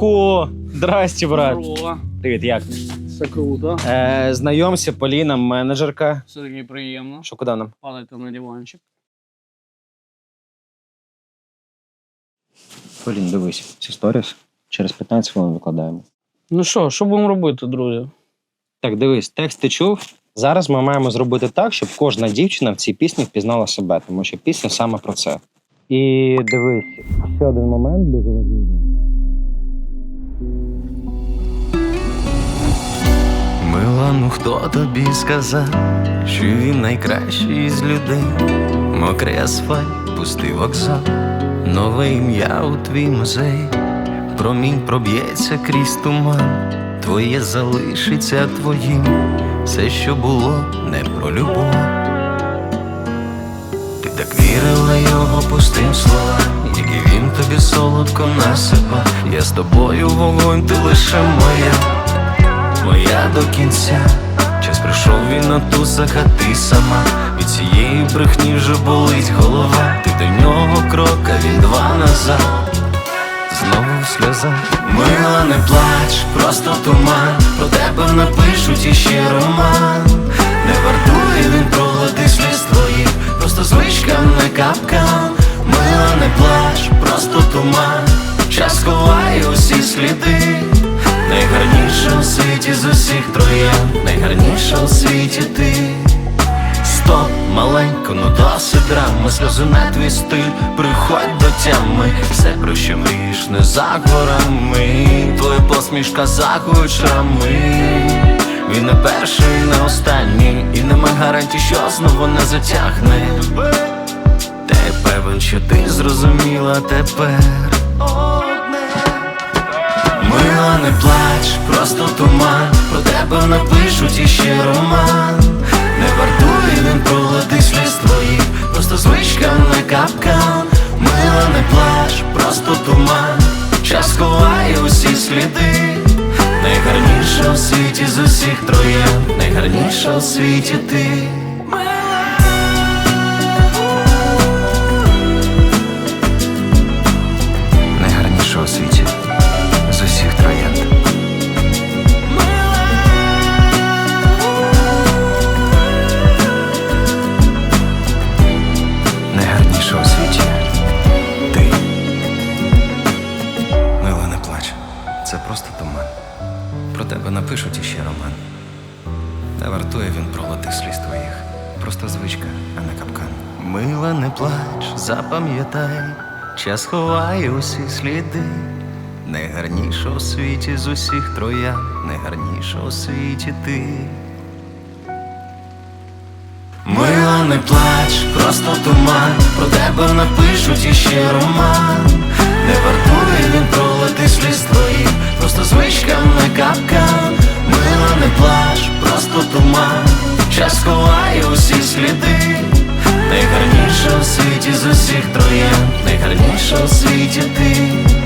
Ого! Здрасте, брат. Здорово. Привіт, як? Все круто. Е, знайомся, Поліна, менеджерка. Все таки приємно. Що куди нам? Падайте на диванчик. Полін, дивись, це сторіс. Через 15 хвилин викладаємо. Ну що, що будемо робити, друзі? Так, дивись, текст ти чув. Зараз ми маємо зробити так, щоб кожна дівчина в цій пісні впізнала себе, тому що пісня саме про це. І дивись, ще один момент дуже важливий. Хто тобі сказав, що він найкращий з людей? Мокрий асфальт, пустий вокзал, нове ім'я у твій музей. Промінь проб'ється крізь туман, твоє залишиться твоїм. Все, що було, не про любов. Ти так вірила його пустим словам, і він тобі солодко насипав. Я з тобою вогонь, ти лише моя твоя до кінця. Час прийшов він на ту ти сама. Від цієї брехні вже болить голова. Ти до нього крока, він два назад. Знову в сльозах Мила, не плач, просто туман. Про тебе напишуть іще роман. Не вартує він проглоти сліз твоїх, просто звичка не капкан. Мила, не плач, просто туман. Час ховає усі сліди. Найгарніша у світі з усіх троян, найгарніша у світі ти. Стоп, маленько, ну досить драми. Сльози на твій стиль, приходь до тями. Все, про що мрієш, не за горами. Твоя посмішка за кучами Він не перший, не останній. І нема гарантій, що знову не затягне. Я певен, що ти зрозуміла тепер Мила, не плач, просто туман. Про тебе напишуть іще роман. Не вартує він проглоти сліз твоїх. Просто звичка не капкан. Мила, не плач, просто туман. Час ховає усі сліди. Найгарніша у світі з усіх троян. Найгарніша у світі ти туман. Про тебе напишуть іще роман. Не вартує він пролотих сліз твоїх. Просто звичка, а не капкан. Мила, не плач, запам'ятай, час ховає усі сліди. Найгарніша у світі з усіх троян, найгарніша у світі ти. Мила, не плач, просто туман, про тебе напишуть іще роман. Не вартує він пролити сліз час ховає усі сліди. Найгарніша в світі з усіх троян, найгарніша в світі ти.